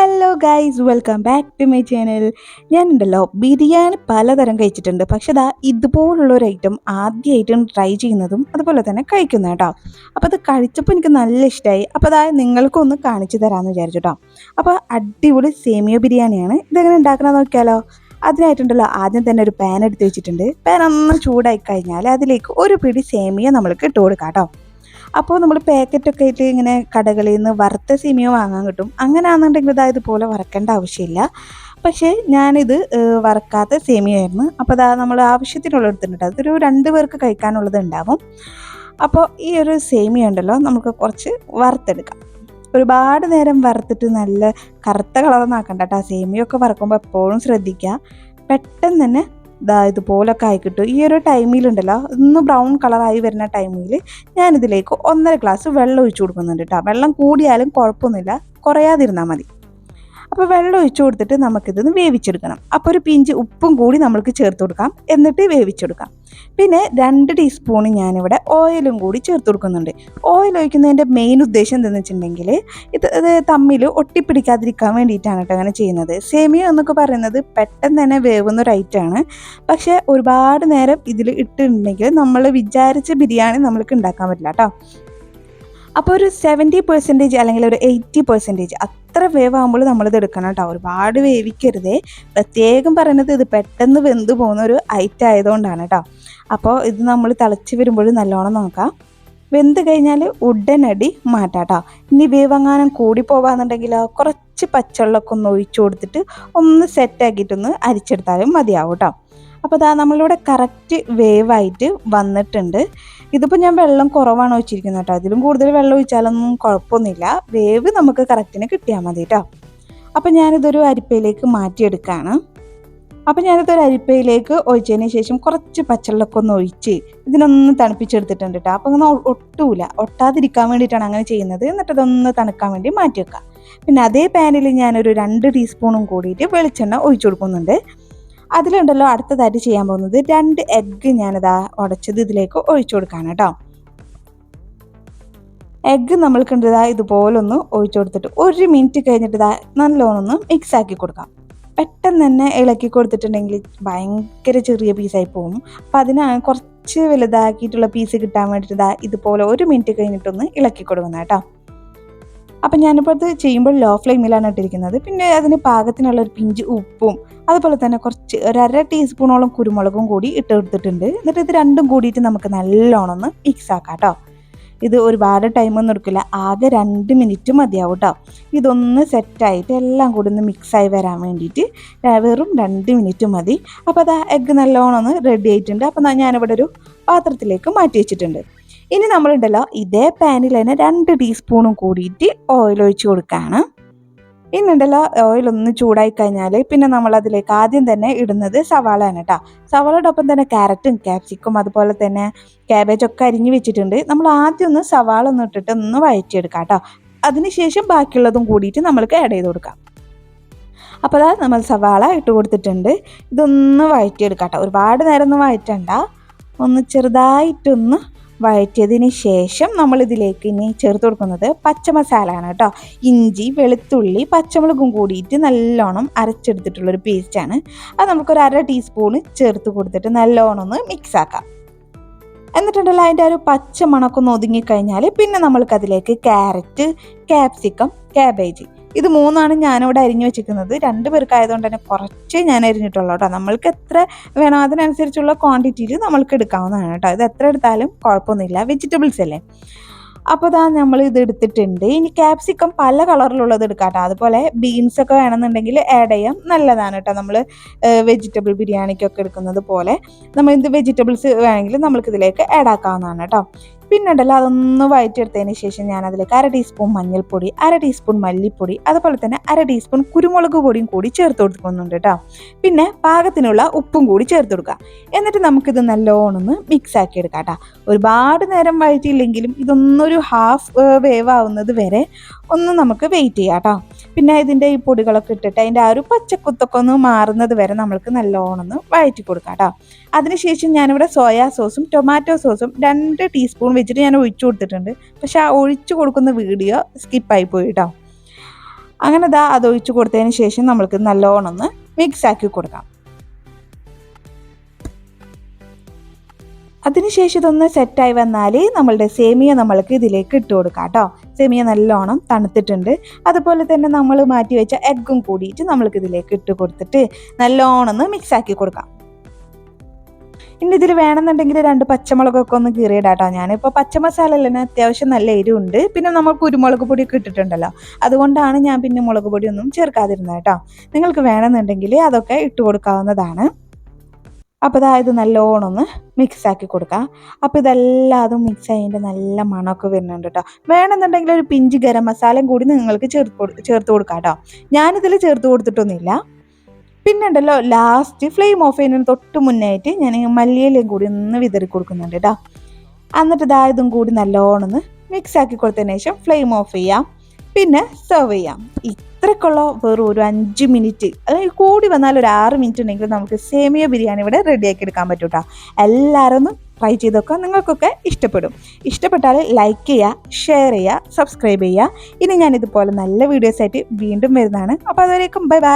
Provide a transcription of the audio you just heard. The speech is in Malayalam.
Hello guys welcome back to my channel ഞാനുണ്ടല്ലോ ബിരിയാണി പലതരം കഴിച്ചിട്ടുണ്ട്. പക്ഷെ ദാ ഇതുപോലുള്ള ഒരു ഐറ്റം ആദ്യമായിട്ടും ട്രൈ ചെയ്യുന്നതും അതുപോലെ തന്നെ കഴിക്കുന്നത് കേട്ടോ അപ്പോൾ അത് കഴിച്ചപ്പോൾ എനിക്ക് നല്ല ഇഷ്ടമായി അപ്പോൾ അതാ നിങ്ങൾക്കൊന്ന് കാണിച്ചു തരാമെന്ന് വിചാരിച്ചു കേട്ടോ അപ്പോൾ അടിപൊളി സേമിയ ബിരിയാണിയാണ്. ഇതെങ്ങനെ ഉണ്ടാക്കണമെന്ന് നോക്കിയാലോ? അതിനായിട്ടുണ്ടല്ലോ ആദ്യം തന്നെ ഒരു പാൻ എടുത്ത് വെച്ചിട്ടുണ്ട്. പാൻ ഒന്ന് ചൂടായി കഴിഞ്ഞാൽ അതിലേക്ക് ഒരു പിടി സേമിയ നമ്മൾക്ക് ഇട്ട് കൊടുക്കാം കേട്ടോ അപ്പോൾ നമ്മൾ പാക്കറ്റൊക്കെ ആയിട്ട് ഇങ്ങനെ കടകളിൽ നിന്ന് വറുത്ത സേമിയ വാങ്ങാൻ കിട്ടും. അങ്ങനെയാണെന്നുണ്ടെങ്കിൽ ഇതാ ഇതുപോലെ വറക്കേണ്ട ആവശ്യമില്ല. പക്ഷേ ഞാനിത് വറക്കാത്ത സേമിയായിരുന്നു. അപ്പോൾ അതാ നമ്മൾ ആവശ്യത്തിനുള്ള എടുത്തിട്ടുണ്ട്. അതൊരു രണ്ട് പേർക്ക് കഴിക്കാനുള്ളത് ഉണ്ടാവും. അപ്പോൾ ഈ ഒരു സേമിയ ഉണ്ടല്ലോ നമുക്ക് കുറച്ച് വറുത്തെടുക്കാം. ഒരുപാട് നേരം വറുത്തിട്ട് നല്ല കറുത്ത കളറൊന്നും ആക്കണ്ട കേട്ടോ. സേമിയൊക്കെ വറക്കുമ്പോൾ എപ്പോഴും ശ്രദ്ധിക്കുക. പെട്ടെന്ന് തന്നെ ഇതാ ഇതുപോലൊക്കെ ആയി കിട്ടും ഈ ഒരു ടൈമിലുണ്ടല്ലോ ഒന്ന് ബ്രൗൺ കളറായി വരുന്ന ടൈമിൽ ഞാനിതിലേക്ക് ഒന്നര ഗ്ലാസ് വെള്ളം ഒഴിച്ചു കൊടുക്കുന്നുണ്ട് കേട്ടോ. വെള്ളം കൂടിയാലും കുഴപ്പമൊന്നുമില്ല കുറയാതിരുന്നാൽ മതി. അപ്പോൾ വെള്ളം ഒഴിച്ചു കൊടുത്തിട്ട് നമുക്കിതൊന്ന് വേവിച്ചെടുക്കണം. അപ്പോൾ ഒരു പിഞ്ച് ഉപ്പും കൂടി നമ്മൾക്ക് ചേർത്ത് കൊടുക്കാം. എന്നിട്ട് വേവിച്ചെടുക്കാം. പിന്നെ രണ്ട് ടീസ്പൂൺ ഞാനിവിടെ ഓയിലും കൂടി ചേർത്ത് കൊടുക്കുന്നുണ്ട്. ഓയിൽ ഒഴിക്കുന്നതിന്റെ മെയിൻ ഉദ്ദേശം എന്താണെന്ന് വെച്ചിട്ടുണ്ടെങ്കിൽ ഇത് തമ്മിൽ ഒട്ടിപ്പിടിക്കാതിരിക്കാൻ വേണ്ടിയിട്ടാണ് കേട്ടോ അങ്ങനെ ചെയ്യുന്നത്. സേമിയ എന്നൊക്കെ പറയുന്നത് പെട്ടെന്ന് തന്നെ വേവുന്ന ഒരു ഐറ്റമാണ് പക്ഷേ ഒരുപാട് നേരം ഇതിൽ ഇട്ടിട്ടുണ്ടെങ്കിൽ നമ്മൾ വിചാരിച്ച ബിരിയാണി നമ്മൾക്ക് ഉണ്ടാക്കാൻ പറ്റില്ല കേട്ടോ. അപ്പോൾ ഒരു സെവന്റി പെർസെന്റേജ് അല്ലെങ്കിൽ ഒരു എയ്റ്റി പെർസെന്റേജ് അത്ര വേവാകുമ്പോൾ നമ്മളിത് എടുക്കണം കേട്ടോ. ഒരുപാട് വേവിക്കരുതേ. പ്രത്യേകം പറയുന്നത് ഇത് പെട്ടെന്ന് വെന്ത് പോകുന്ന ഒരു ഐറ്റം ആയതുകൊണ്ടാണ് കേട്ടോ. അപ്പോൾ ഇത് നമ്മൾ തിളച്ച് വരുമ്പോൾ നല്ലോണം നോക്കാം. വെന്ത് കഴിഞ്ഞാൽ ഉടനടി മാറ്റാം കേട്ടോ. ഇനി വേവങ്ങാനം കൂടി പോകാന്നുണ്ടെങ്കിലോ കുറച്ച് പച്ചവെള്ളമൊക്കെ ഒന്ന് ഒഴിച്ചു കൊടുത്തിട്ട് ഒന്ന് സെറ്റാക്കിയിട്ടൊന്ന് അരിച്ചെടുത്താലും മതിയാവും കേട്ടോ. അപ്പോൾ അതാ നമ്മളിവിടെ കറക്റ്റ് വേവായിട്ട് വന്നിട്ടുണ്ട്. ഇതിപ്പോൾ ഞാൻ വെള്ളം കുറവാണ് ഒഴിച്ചിരിക്കുന്നത് കേട്ടോ അതിലും കൂടുതൽ വെള്ളം ഒഴിച്ചാലൊന്നും കുഴപ്പമൊന്നുമില്ല. വേവ് നമുക്ക് കറക്റ്റിന് കിട്ടിയാൽ മതി കേട്ടോ അപ്പോൾ ഞാനിതൊരു അരിപ്പയിലേക്ക് മാറ്റിയെടുക്കുകയാണ് അപ്പോൾ ഞാനിതൊരു അരിപ്പയിലേക്ക് ഒഴിച്ചതിന് ശേഷം കുറച്ച് പച്ചവെള്ളമൊക്കെ ഒന്ന് ഒഴിച്ച് ഇതിനൊന്ന് തണുപ്പിച്ചെടുത്തിട്ടുണ്ട് കേട്ടോ അപ്പോൾ അങ്ങനെ ഒട്ടൂല. ഒട്ടാതിരിക്കാൻ വേണ്ടിയിട്ടാണ് അങ്ങനെ ചെയ്യുന്നത്. എന്നിട്ട് അതൊന്ന് തണുക്കാൻ വേണ്ടി മാറ്റി വെക്കാം. പിന്നെ അതേ പാനിൽ ഞാനൊരു രണ്ട് ടീസ്പൂണും കൂടിയിട്ട് വെളിച്ചെണ്ണ ഒഴിച്ചു കൊടുക്കുന്നുണ്ട്. അതിലുണ്ടല്ലോ അടുത്തതായിട്ട് ചെയ്യാൻ പോകുന്നത്. രണ്ട് എഗ്ഗ് ഞാനിതാ ഉടച്ചത് ഇതിലേക്ക് ഒഴിച്ചു കൊടുക്കാണ് കേട്ടോ. എഗ്ഗ് നമ്മൾക്ക് ഇതാ ഇതുപോലൊന്ന് ഒഴിച്ചു കൊടുത്തിട്ട് ഒരു മിനിറ്റ് കഴിഞ്ഞിട്ട് ഇതാ നല്ലോണമൊന്ന് മിക്സ് ആക്കി കൊടുക്കാം. പെട്ടെന്ന് തന്നെ ഇളക്കി കൊടുത്തിട്ടുണ്ടെങ്കിൽ ഭയങ്കര ചെറിയ പീസായി പോകും. അപ്പം അതിനാണ് കുറച്ച് വലുതാക്കിയിട്ടുള്ള പീസ് കിട്ടാൻ വേണ്ടിയിട്ട് ഇതാ ഇതുപോലെ ഒരു മിനിറ്റ് കഴിഞ്ഞിട്ടൊന്ന് ഇളക്കി കൊടുക്കുന്ന കേട്ടോ. അപ്പം ഞാനിപ്പോൾ അത് ചെയ്യുമ്പോൾ ലോ ഫ്ലെയിമിലാണ് ഇട്ടിരിക്കുന്നത്. പിന്നെ അതിന് പാകത്തിനുള്ള ഒരു പിഞ്ച് ഉപ്പും അതുപോലെ തന്നെ കുറച്ച് ഒരു അര ടീസ്പൂണോളം കുരുമുളകും കൂടി ഇട്ട് കൊടുത്തിട്ടുണ്ട്. എന്നിട്ട് ഇത് രണ്ടും കൂടിയിട്ട് നമുക്ക് നല്ലോണം ഒന്ന് മിക്സ് ആക്കാം കേട്ടോ ഇത് ഒരുപാട് ടൈമൊന്നും എടുക്കില്ല. ആകെ രണ്ട് മിനിറ്റ് മതിയാവും കേട്ടോ ഇതൊന്ന് സെറ്റായിട്ട് എല്ലാം കൂടി ഒന്ന് മിക്സായി വരാൻ വേണ്ടിയിട്ട് വെറും രണ്ട് മിനിറ്റ് മതി. അപ്പോൾ അത് എഗ്ഗ് നല്ലോണം ഒന്ന് റെഡി ആയിട്ടുണ്ട്. അപ്പോൾ ഞാനിവിടെ ഒരു പാത്രത്തിലേക്ക് മാറ്റി വെച്ചിട്ടുണ്ട്. ഇനി നമ്മളുണ്ടല്ലോ ഇതേ പാനിൽ തന്നെ രണ്ട് ടീസ്പൂണും കൂടിയിട്ട് ഓയിൽ ഒഴിച്ച് കൊടുക്കുകയാണ് ഇന്നുണ്ടല്ലോ ഓയിൽ ഒന്ന് ചൂടായി കഴിഞ്ഞാൽ പിന്നെ നമ്മൾ അതിലേക്ക് ആദ്യം തന്നെ ഇടുന്നത് സവാളയാണ് കേട്ടോ സവാളയോടൊപ്പം തന്നെ ക്യാരറ്റും ക്യാപ്സിക്കും അതുപോലെ തന്നെ ക്യാബേജ് ഒക്കെ അരിഞ്ഞു വെച്ചിട്ടുണ്ട്. നമ്മൾ ആദ്യം ഒന്ന് സവാള ഒന്ന് ഇട്ടിട്ട് ഒന്ന് വഴറ്റിയെടുക്കാം കേട്ടോ അതിനുശേഷം ബാക്കിയുള്ളതും കൂടിയിട്ട് നമ്മൾക്ക് ആഡ് ചെയ്ത് കൊടുക്കാം. അപ്പോൾ അതാ നമ്മൾ സവാള ഇട്ട് കൊടുത്തിട്ടുണ്ട്. ഇതൊന്ന് വഴറ്റിയെടുക്കാം കേട്ടോ ഒരുപാട് നേരം ഒന്നും വഴറ്റണ്ട. ഒന്ന് ചെറുതായിട്ടൊന്ന് വഴറ്റിയതിന് ശേഷം നമ്മൾ ഇതിലേക്ക് ഇനി ചേർത്ത് കൊടുക്കുന്നത് പച്ചമസാല ആണ് കേട്ടോ. ഇഞ്ചി വെളുത്തുള്ളി പച്ചമുളകും കൂടിയിട്ട് നല്ലോണം അരച്ചെടുത്തിട്ടുള്ളൊരു പേസ്റ്റാണ് അത് നമുക്കൊരു അര ടീസ്പൂണ് ചേർത്ത് കൊടുത്തിട്ട് നല്ലോണം ഒന്ന് മിക്സ് ആക്കാം. എന്നിട്ടുണ്ടല്ലോ അതിന്റെ ഒരു പച്ച മണക്കൊന്ന് ഒതുങ്ങിക്കഴിഞ്ഞാൽ പിന്നെ നമ്മൾക്കതിലേക്ക് ക്യാരറ്റ് ക്യാപ്സിക്കം ക്യാബേജ് ഇത് മൂന്നാണ് ഞാനിവിടെ അരിഞ്ഞു വെച്ചിരിക്കുന്നത്. രണ്ട് പേർക്കായതുകൊണ്ട് തന്നെ കുറച്ചേ ഞാൻ അരിഞ്ഞിട്ടുള്ളൂ കേട്ടോ. നമ്മൾക്ക് എത്ര വേണോ അതിനനുസരിച്ചുള്ള ക്വാണ്ടിറ്റിയിൽ നമ്മൾക്ക് എടുക്കാവുന്നതാണ് കേട്ടോ. ഇത് എത്ര എടുത്താലും കുഴപ്പമൊന്നുമില്ല. വെജിറ്റബിൾസ് അല്ലേ? അപ്പോൾ ഇതാ നമ്മൾ ഇത് എടുത്തിട്ടുണ്ട്. ഇനി ക്യാപ്സിക്കം പല കളറിലുള്ളത് എടുക്കാം കേട്ടോ. അതുപോലെ ബീൻസ് ഒക്കെ വേണമെന്നുണ്ടെങ്കിൽ ആഡ് ചെയ്യാം. നല്ലതാണ് കേട്ടോ. നമ്മൾ വെജിറ്റബിൾ ബിരിയാണിക്കൊക്കെ എടുക്കുന്നത് പോലെ. നമ്മൾ ഇത് വെജിറ്റബിൾസ് വേണമെങ്കിൽ ഇതിലേക്ക് ആഡ് ആക്കാവുന്നതാണ് കേട്ടോ. പിന്നെ ഉണ്ടല്ലോ അതൊന്ന് വഴറ്റിയെടുത്തതിന് ശേഷം ഞാൻ അതിലേക്ക് അര ടീസ്പൂൺ മഞ്ഞൾപ്പൊടി അര ടീസ്പൂൺ മല്ലിപ്പൊടി അതുപോലെ തന്നെ അര ടീസ്പൂൺ കുരുമുളക് പൊടിയും കൂടി ചേർത്ത് കൊടുക്കുന്നുണ്ട് കേട്ടോ പിന്നെ പാകത്തിനുള്ള ഉപ്പും കൂടി ചേർത്ത് കൊടുക്കുക. എന്നിട്ട് നമുക്കിത് നല്ലോണം ഒന്ന് മിക്സ് ആക്കി എടുക്കാം കേട്ടോ ഒരുപാട് നേരം വഴറ്റിയില്ലെങ്കിലും ഇതൊന്നൊരു ഹാഫ് വേവ് ആവുന്നത് വരെ ഒന്ന് നമുക്ക് വെയിറ്റ് ചെയ്യാം കേട്ടോ പിന്നെ ഇതിന്റെ ഈ പൊടികളൊക്കെ ഇട്ടിട്ട് അതിന്റെ ആ ഒരു പച്ചക്കുത്തൊക്കെ ഒന്ന് മാറുന്നത് വരെ നമ്മൾക്ക് നല്ലോണം ഒന്ന് വഴറ്റി കൊടുക്കാം കേട്ടോ അതിനുശേഷം ഞാനിവിടെ സോയാ സോസും ടൊമാറ്റോ സോസും രണ്ട് ടീസ്പൂൺ വെച്ചിട്ട് ഞാൻ ഒഴിച്ചു കൊടുത്തിട്ടുണ്ട്. പക്ഷേ ആ ഒഴിച്ചു കൊടുക്കുന്ന വീഡിയോ സ്കിപ്പായി പോയി കേട്ടോ അങ്ങനെ ദാ അത് ഒഴിച്ചു കൊടുത്തതിന് ശേഷം നമ്മൾക്ക് നല്ലോണം ഒന്ന് മിക്സ് ആക്കി കൊടുക്കാം. അതിനുശേഷം ഇതൊന്ന് സെറ്റായി വന്നാൽ നമ്മളുടെ സേമിയ നമ്മൾക്ക് ഇതിലേക്ക് ഇട്ട് കൊടുക്കാം കേട്ടോ. സേമിയ നല്ലോണം തണുത്തിട്ടുണ്ട്. അതുപോലെ തന്നെ നമ്മൾ മാറ്റി വെച്ച എഗ്ഗും കൂടിയിട്ട് നമ്മൾക്ക് ഇതിലേക്ക് ഇട്ട് കൊടുത്തിട്ട് നല്ലോണം ഒന്ന് മിക്സ് ആക്കി കൊടുക്കാം. ഇനി ഇതിൽ വേണമെന്നുണ്ടെങ്കിൽ രണ്ട് പച്ചമുളകൊക്കെ ഒന്ന് കീറിയിടാം കേട്ടോ ഞാനിപ്പോൾ പച്ചമസാല തന്നെ അത്യാവശ്യം നല്ല എരിവുണ്ട്. പിന്നെ നമ്മൾ കുരുമുളക് പൊടിയൊക്കെ ഇട്ടിട്ടുണ്ടല്ലോ. അതുകൊണ്ടാണ് ഞാൻ പിന്നെ മുളക് പൊടിയൊന്നും ചേർക്കാതിരുന്നത് കേട്ടോ. നിങ്ങൾക്ക് വേണമെന്നുണ്ടെങ്കിൽ അതൊക്കെ ഇട്ട് കൊടുക്കാവുന്നതാണ്. അപ്പോൾ ഇതാ ഇത് നല്ലോണം ഒന്ന് മിക്സ് ആക്കി കൊടുക്കാം. അപ്പോൾ ഇതെല്ലാതും മിക്സ് ആയതിന്റെ നല്ല മണമൊക്കെ വരുന്നുണ്ട് കേട്ടോ വേണമെന്നുണ്ടെങ്കിൽ ഒരു പിഞ്ച് ഗരം മസാലയും കൂടി നിങ്ങൾക്ക് ചേർത്ത് ചേർത്ത് കൊടുക്കാം കേട്ടോ ഞാനിതിൽ ചേർത്ത് കൊടുത്തിട്ടൊന്നുമില്ല. പിന്നെ ഉണ്ടല്ലോ ലാസ്റ്റ് ഫ്ലെയിം ഓഫ് ചെയ്യുന്നതിന് തൊട്ട് മുന്നായിട്ട് ഞാൻ മല്ലിയിലയും കൂടി ഒന്ന് വിതറി കൊടുക്കുന്നുണ്ട് കേട്ടോ എന്നിട്ട് ഇതായതും കൂടി നല്ലോണം ഒന്ന് മിക്സ് ആക്കി കൊടുത്തതിന് ശേഷം ഫ്ലെയിം ഓഫ് ചെയ്യാം. പിന്നെ സെർവ് ചെയ്യാം. ഇത്രക്കുള്ള വെറും ഒരു അഞ്ച് മിനിറ്റ് അല്ലെങ്കിൽ കൂടി വന്നാൽ ഒരു ആറ് മിനിറ്റ് ഉണ്ടെങ്കിൽ നമുക്ക് സേമിയ ബിരിയാണി ഇവിടെ റെഡിയാക്കി എടുക്കാൻ പറ്റും കേട്ടോ എല്ലാവരും ഒന്ന് ട്രൈ ചെയ്തൊക്കെ നിങ്ങൾക്കൊക്കെ ഇഷ്ടപ്പെടും. ഇഷ്ടപ്പെട്ടാൽ ലൈക്ക് ചെയ്യുക ഷെയർ ചെയ്യുക സബ്സ്ക്രൈബ് ചെയ്യുക. ഇനി ഞാൻ ഇതുപോലെ നല്ല വീഡിയോസ് ആയിട്ട് വീണ്ടും വരുന്നതാണ്. അപ്പോൾ അതുവരേക്കും ബൈ ബൈ